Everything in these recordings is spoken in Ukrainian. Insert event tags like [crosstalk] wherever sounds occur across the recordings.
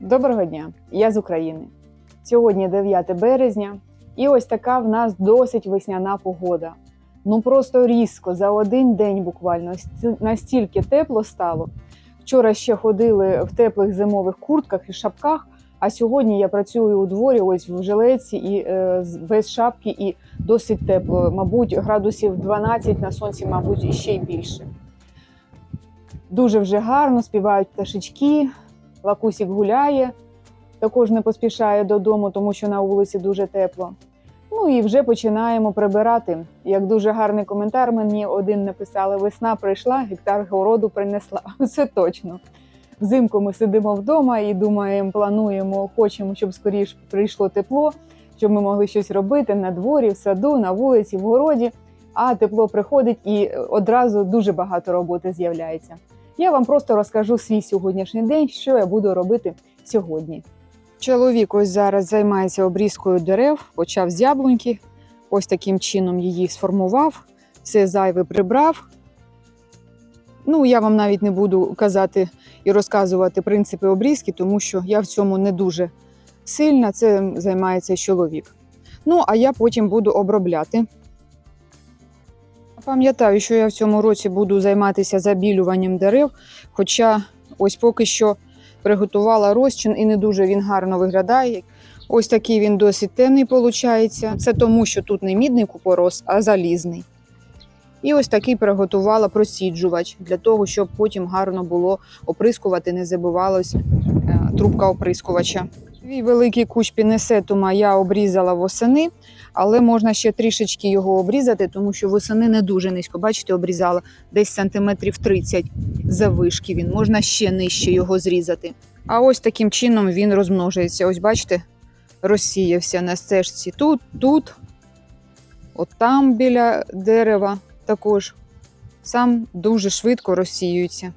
Доброго дня, я з України. Сьогодні 9 березня, і ось така в нас досить весняна погода. Ну просто різко за один день буквально настільки тепло стало. Вчора ще ходили в теплих зимових куртках і шапках, а сьогодні я працюю у дворі ось в жилетці і е, без шапки, і досить тепло. Мабуть, градусів 12 на сонці, мабуть, ще й більше. Дуже вже гарно співають пташечки, Лакусік гуляє, також не поспішає додому, тому що на вулиці дуже тепло. Ну і вже починаємо прибирати. Як дуже гарний коментар мені один написали: весна прийшла, гектар городу принесла. [laughs] Це точно. Взимку ми сидимо вдома і думаємо, плануємо, хочемо, щоб скоріш прийшло тепло, щоб ми могли щось робити на дворі, в саду, на вулиці, в городі. А тепло приходить і одразу дуже багато роботи з'являється. Я вам просто розкажу свій сьогоднішній день, що я буду робити сьогодні. Чоловік ось зараз займається обрізкою дерев, почав з яблуньки. Ось таким чином її сформував, все зайве прибрав. Ну, я вам навіть не буду казати і розказувати принципи обрізки, тому що я в цьому не дуже сильна, це займається чоловік. Ну, а я потім буду обробляти. Пам'ятаю, що я в цьому році буду займатися забілюванням дерев, хоча ось поки що приготувала розчин і не дуже він гарно виглядає. Ось такий він досить темний виходить. Це тому, що тут не мідний купорос, а залізний. І ось такий приготувала просіджувач для того, щоб потім гарно було оприскувати, не забувалась е, трубка оприскувача. Свій великий кущ пінесетума я обрізала восени, але можна ще трішечки його обрізати, тому що восени не дуже низько. Бачите, обрізала десь сантиметрів 30 завишки він. Можна ще нижче його зрізати. А ось таким чином він розмножується. Ось бачите, розсіявся на стежці тут, тут, от там біля дерева також. Сам дуже швидко розсіюється.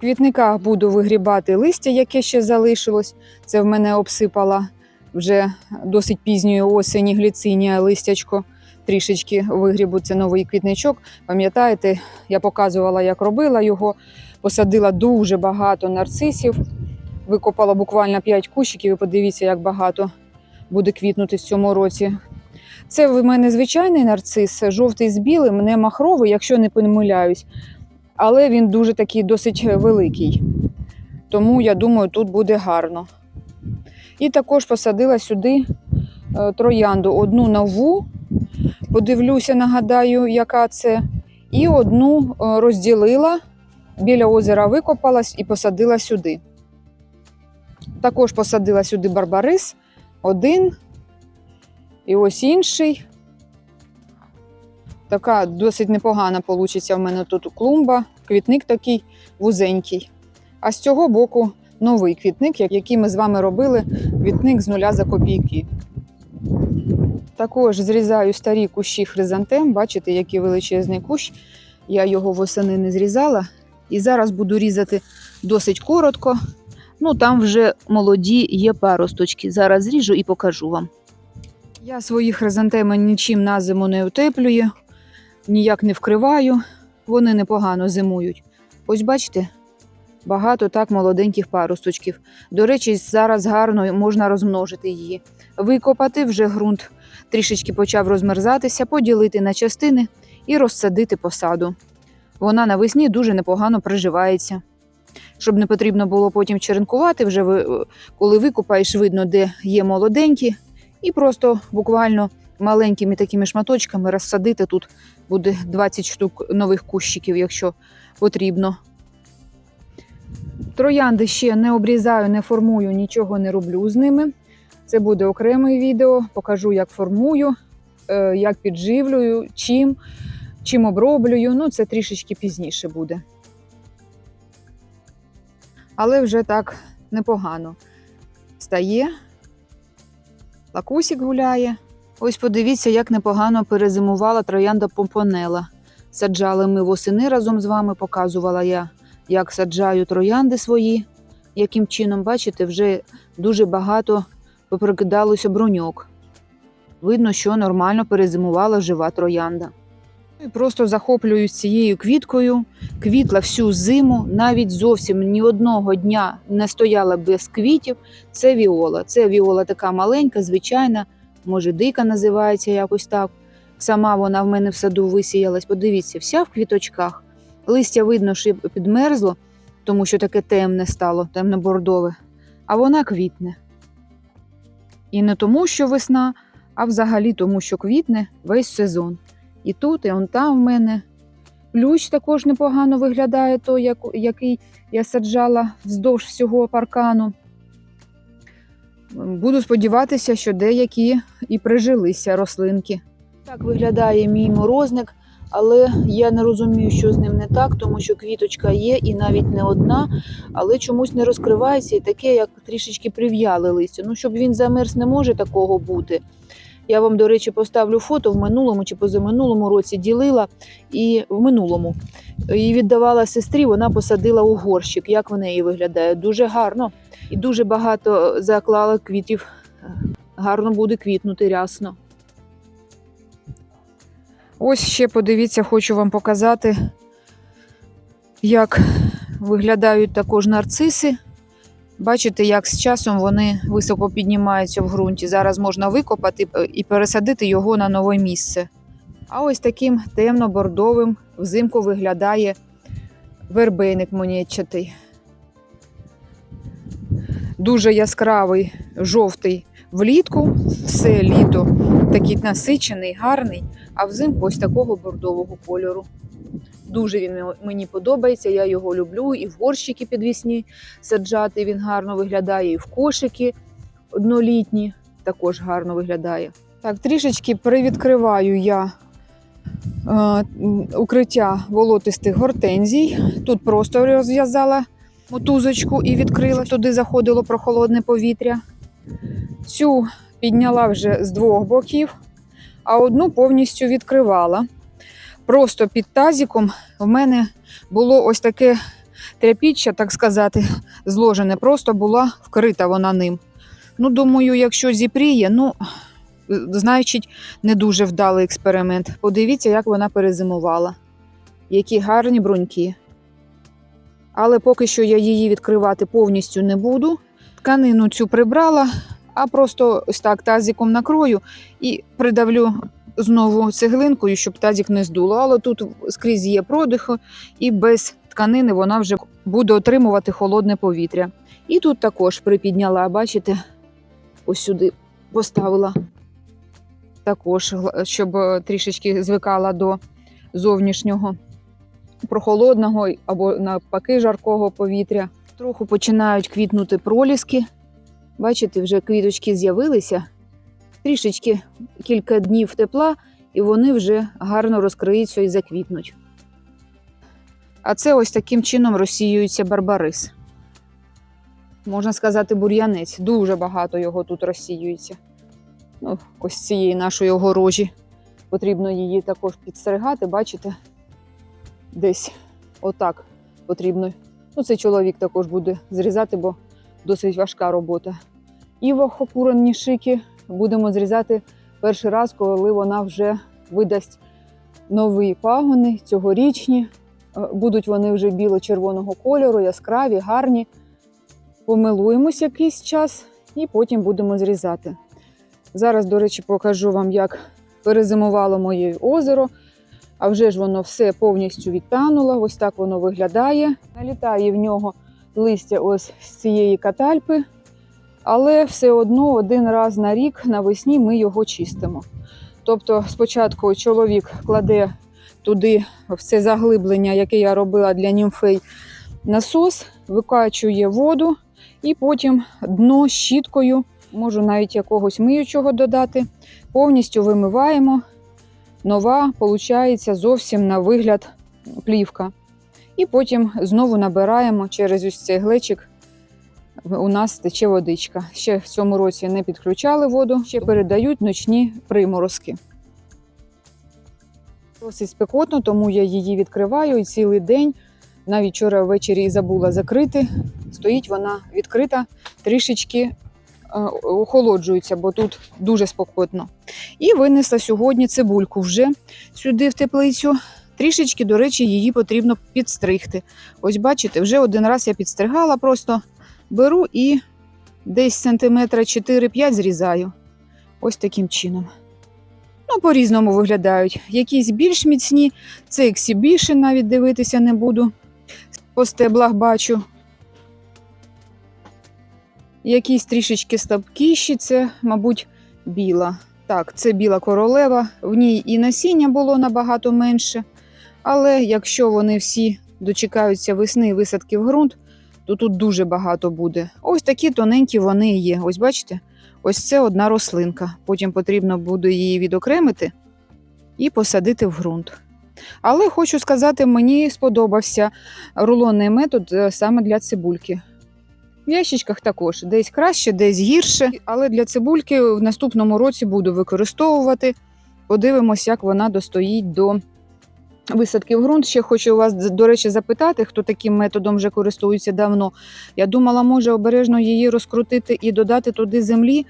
В квітниках буду вигрібати листя, яке ще залишилось. Це в мене обсипала вже досить пізньої осені гліцинія листячко. Трішечки вигрібу це новий квітничок. Пам'ятаєте, я показувала, як робила його. Посадила дуже багато нарцисів. Викопала буквально 5 кущиків і подивіться, як багато буде квітнути в цьому році. Це в мене звичайний нарцис, жовтий з білим, не махровий, якщо не помиляюсь. Але він дуже такий досить великий. Тому я думаю, тут буде гарно. І також посадила сюди е, троянду. Одну нову, подивлюся, нагадаю, яка це. І одну е, розділила, біля озера викопалась і посадила сюди. Також посадила сюди барбарис, один. І ось інший. Така досить непогана получиться в мене тут клумба, квітник такий вузенький. А з цього боку новий квітник, який ми з вами робили, квітник з нуля за копійки. Також зрізаю старі кущі хризантем. Бачите, який величезний кущ. Я його восени не зрізала. І зараз буду різати досить коротко. Ну, там вже молоді є паросточки. Зараз зріжу і покажу вам. Я свої хризантеми нічим на зиму не утеплюю, ніяк не вкриваю. Вони непогано зимують. Ось бачите, багато так молоденьких паросточків. До речі, зараз гарно можна розмножити її. Викопати вже ґрунт трішечки почав розмерзатися, поділити на частини і розсадити посаду. Вона навесні дуже непогано приживається. Щоб не потрібно було потім черенкувати, вже ви- коли викопаєш, видно, де є молоденькі, і просто буквально маленькими такими шматочками розсадити. Тут буде 20 штук нових кущиків, якщо потрібно. Троянди ще не обрізаю, не формую, нічого не роблю з ними. Це буде окреме відео. Покажу, як формую, е, як підживлюю, чим, чим оброблюю. Ну, це трішечки пізніше буде. Але вже так непогано стає. Лакусік гуляє. Ось подивіться, як непогано перезимувала троянда помпонела. Саджали ми восени разом з вами, показувала я, як саджаю троянди свої. Яким чином, бачите, вже дуже багато поприкидалося бруньок. Видно, що нормально перезимувала жива троянда. І Просто захоплююсь цією квіткою. Квітла всю зиму, навіть зовсім ні одного дня не стояла без квітів. Це віола. Це віола така маленька, звичайна, може, дика називається якось так. Сама вона в мене в саду висіялась. Подивіться, вся в квіточках. Листя видно, що підмерзло, тому що таке темне стало, темно-бордове, а вона квітне. І не тому, що весна, а взагалі тому, що квітне весь сезон. І тут, і он там в мене. Плющ також непогано виглядає той, який я саджала вздовж всього паркану. Буду сподіватися, що деякі і прижилися рослинки. Так виглядає мій морозник, але я не розумію, що з ним не так, тому що квіточка є і навіть не одна, але чомусь не розкривається і таке, як трішечки прив'яли листя. Ну, щоб він замерз, не може такого бути. Я вам, до речі, поставлю фото в минулому чи позаминулому році ділила і в минулому. І віддавала сестрі, вона посадила у горщик. Як в неї виглядає? Дуже гарно. І дуже багато заклала квітів. Гарно буде квітнути рясно. Ось ще подивіться, хочу вам показати, як виглядають також нарциси. Бачите, як з часом вони високо піднімаються в ґрунті. Зараз можна викопати і пересадити його на нове місце. А ось таким темно-бордовим взимку виглядає вербейник монетчатий. Дуже яскравий, жовтий влітку, все літо такий насичений, гарний, а взимку ось такого бордового кольору. Дуже він мені подобається, я його люблю і в горщики підвісні саджати він гарно виглядає, і в кошики однолітні також гарно виглядає. Так, трішечки привідкриваю я е, укриття волотистих гортензій. Тут просто розв'язала мотузочку і відкрила, туди заходило прохолодне повітря. Цю підняла вже з двох боків, а одну повністю відкривала. Просто під тазиком в мене було ось таке тряпіччя, так сказати, зложене. Просто була вкрита вона ним. Ну, думаю, якщо зіпріє, ну, значить, не дуже вдалий експеримент. Подивіться, як вона перезимувала. Які гарні бруньки. Але поки що я її відкривати повністю не буду. Тканину цю прибрала, а просто ось так тазиком накрою і придавлю знову цеглинкою, щоб тазик не здуло. Але тут скрізь є продихи, і без тканини вона вже буде отримувати холодне повітря. І тут також припідняла, бачите, ось сюди поставила. Також, щоб трішечки звикала до зовнішнього прохолодного або навпаки жаркого повітря. Трохи починають квітнути проліски. Бачите, вже квіточки з'явилися. Трішечки кілька днів тепла, і вони вже гарно розкриються і заквітнуть. А це ось таким чином розсіюється барбарис. Можна сказати, бур'янець. Дуже багато його тут розсіюється. Ну, ось цієї нашої огорожі. Потрібно її також підстерегати, бачите? Десь отак потрібно. Ну, це чоловік також буде зрізати, бо досить важка робота. І вахокурені шики будемо зрізати перший раз, коли вона вже видасть нові пагони, цьогорічні. Е, Будуть вони вже біло-червоного кольору, яскраві, гарні. Помилуємось якийсь час і потім будемо зрізати. Зараз, до речі, покажу вам, як перезимувало моє озеро. А вже ж воно все повністю відтануло. Ось так воно виглядає. Налітає в нього листя ось з цієї катальпи, але все одно один раз на рік навесні ми його чистимо. Тобто, спочатку чоловік кладе туди в це заглиблення, яке я робила для німфей, насос, викачує воду і потім дно щіткою, можу навіть якогось миючого додати, повністю вимиваємо. Нова, виходить, зовсім на вигляд плівка. І потім знову набираємо через ось цей глечик. У нас тече водичка. Ще в цьому році не підключали воду, ще передають ночні приморозки. Досить спекотно, тому я її відкриваю і цілий день. Навіть вчора ввечері забула закрити. Стоїть вона відкрита, трішечки охолоджуються, бо тут дуже спокотно. І винесла сьогодні цибульку вже сюди в теплицю. Трішечки, до речі, її потрібно підстригти. Ось бачите, вже один раз я підстригала, просто беру і десь сантиметра 4-5 зрізаю. Ось таким чином. Ну, по-різному виглядають. Якісь більш міцні, це ексібішн навіть дивитися не буду. По стеблах бачу. Якісь трішечки слабкіші, це, мабуть, біла. Так, це біла королева. В ній і насіння було набагато менше. Але якщо вони всі дочекаються весни висадки в ґрунт, то тут дуже багато буде. Ось такі тоненькі вони є. Ось бачите? Ось це одна рослинка. Потім потрібно буде її відокремити і посадити в ґрунт. Але хочу сказати, мені сподобався рулонний метод е, саме для цибульки. В ящичках також десь краще, десь гірше, але для цибульки в наступному році буду використовувати. Подивимось, як вона достоїть до висадки в ґрунт. Ще хочу вас, до речі, запитати, хто таким методом вже користується давно. Я думала, може обережно її розкрутити і додати туди землі.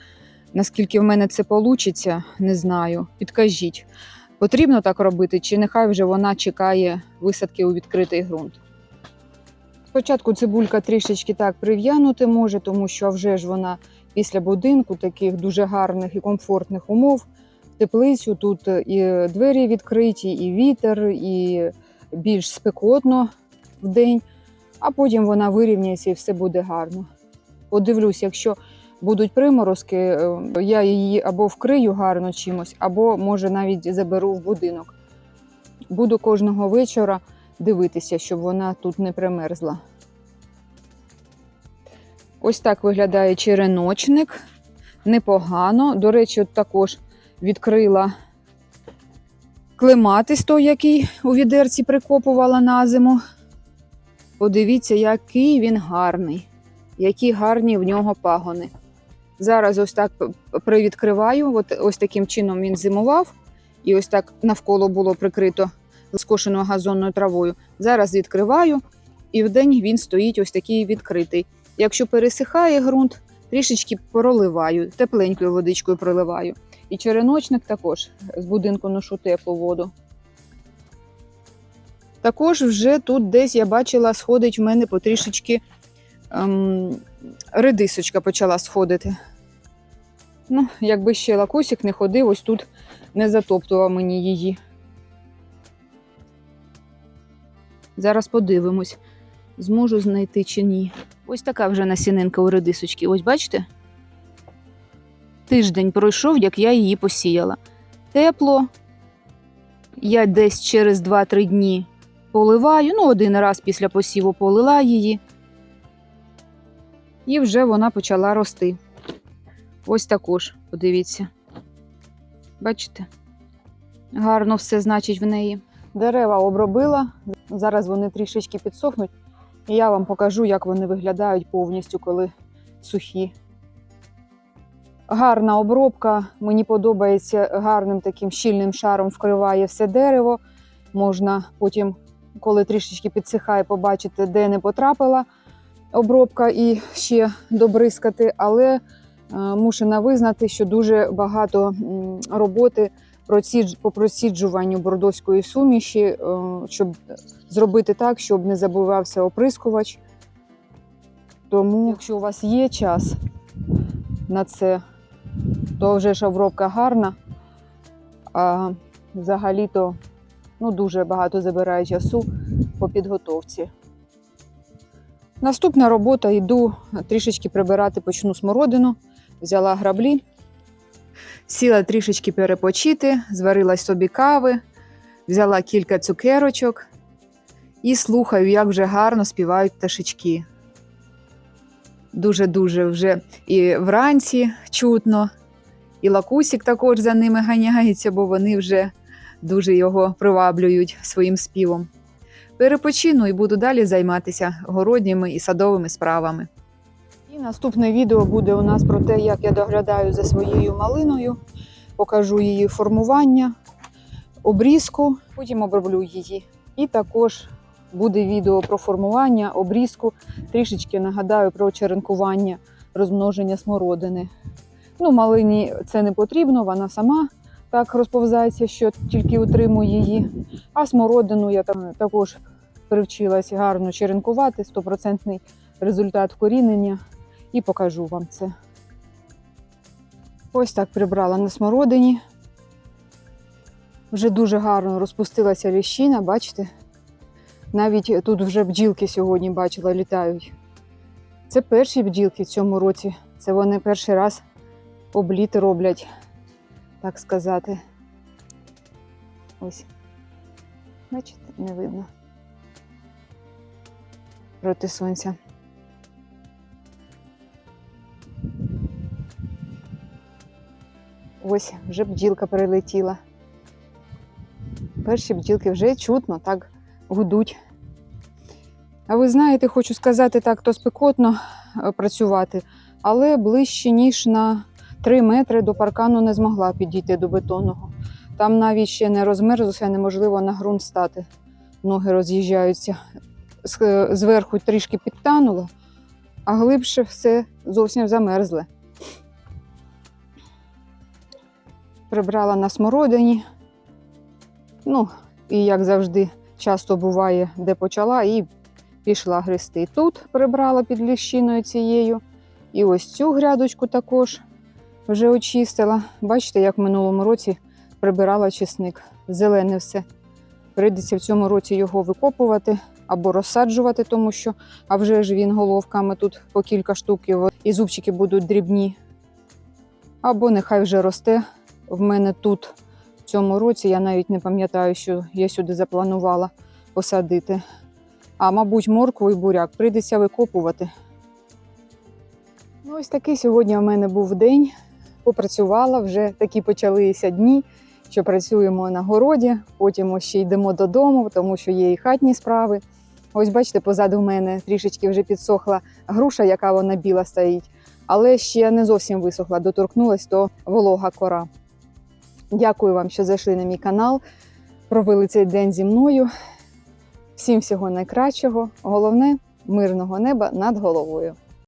Наскільки в мене це вийде, не знаю. Підкажіть, потрібно так робити, чи нехай вже вона чекає висадки у відкритий ґрунт. Спочатку цибулька трішечки так прив'янути може, тому що вже ж вона після будинку таких дуже гарних і комфортних умов. Теплицю тут і двері відкриті, і вітер, і більш спекотно в день, а потім вона вирівняється і все буде гарно. Подивлюсь, якщо будуть приморозки, е, я її або вкрию гарно чимось, або може навіть заберу в будинок. Буду кожного вечора дивитися, щоб вона тут не примерзла. Ось так виглядає череночник. Непогано. До речі, от також відкрила клематис той, який у відерці прикопувала на зиму. Подивіться, який він гарний, які гарні в нього пагони. Зараз ось так привідкриваю, от ось таким чином він зимував, і ось так навколо було прикрито скошеною газонною травою. Зараз відкриваю, і вдень він стоїть ось такий відкритий. Якщо пересихає ґрунт, трішечки проливаю, тепленькою водичкою проливаю. І череночник також з будинку ношу теплу воду. Також вже тут десь я бачила, сходить в мене потрішечки ем, редисочка почала сходити. Ну, якби ще лакусик не ходив, ось тут не затоптував мені її. Зараз подивимось, зможу знайти чи ні. Ось така вже насінинка у редисочки. Ось бачите? Тиждень пройшов, як я її посіяла. Тепло. Я десь через 2-3 дні поливаю, ну, один раз після посіву полила її. І вже вона почала рости. Ось також, подивіться. Бачите? Гарно все значить в неї. Дерева обробила, зараз вони трішечки підсохнуть, і я вам покажу, як вони виглядають повністю, коли сухі. Гарна обробка, мені подобається гарним таким щільним шаром вкриває все дерево. Можна потім, коли трішечки підсихає, побачити, де не потрапила обробка і ще добризкати, але е, мушена визнати, що дуже багато роботи по просіджуванню бордоської суміші, е, щоб зробити так, щоб не забувався оприскувач. Тому, якщо у вас є час на це, то вже ж обробка гарна. А взагалі-то ну, дуже багато забирає часу по підготовці. Наступна робота йду трішечки прибирати почну смородину. Взяла граблі, сіла трішечки перепочити, зварила собі кави, взяла кілька цукерочок і слухаю, як вже гарно співають пташечки. Дуже-дуже вже і вранці чутно, і лакусік також за ними ганяється, бо вони вже дуже його приваблюють своїм співом. Перепочину і буду далі займатися городніми і садовими справами. Наступне відео буде у нас про те, як я доглядаю за своєю малиною, покажу її формування, обрізку, потім оброблю її. І також буде відео про формування, обрізку, трішечки нагадаю про черенкування розмноження смородини. Ну, малині це не потрібно, вона сама так розповзається, що тільки утримує її. А смородину я там також привчилась гарно черенкувати, стопроцентний результат вкорінення, і покажу вам це. Ось так прибрала на смородині. Вже дуже гарно розпустилася ліщина, бачите? Навіть тут вже бджілки сьогодні бачила, літають. Це перші бджілки в цьому році. Це вони перший раз обліт роблять, так сказати. Ось. Бачите, не видно. Проти сонця. Ось, вже бджілка перелетіла. Перші бджілки вже чутно так гудуть. А ви знаєте, хочу сказати так, то спекотно е, працювати, але ближче, ніж на 3 метри до паркану не змогла підійти до бетонного. Там навіть ще не розмерзлося, неможливо на ґрунт стати. Ноги роз'їжджаються. Е, Зверху трішки підтануло, а глибше все зовсім замерзле. Прибрала на смородині. Ну, і як завжди, часто буває, де почала, і пішла гристи. Тут прибрала під ліщиною цією. І ось цю грядочку також вже очистила. Бачите, як в минулому році прибирала чесник. Зелене все. Прийдеться в цьому році його викопувати або розсаджувати, тому що а вже ж він головками тут по кілька штук, і зубчики будуть дрібні. Або нехай вже росте в мене тут. В цьому році я навіть не пам'ятаю, що я сюди запланувала посадити. А мабуть, моркву і буряк прийдеться викопувати. Ну, ось такий сьогодні у мене був день. Попрацювала, вже такі почалися дні, що працюємо на городі, потім ще йдемо додому, тому що є і хатні справи. Ось бачите, позаду в мене трішечки вже підсохла груша, яка вона біла стоїть, але ще не зовсім висохла, доторкнулась до волога кора. Дякую вам, що зайшли на мій канал, провели цей день зі мною. Всім всього найкращого. Головне мирного неба над головою.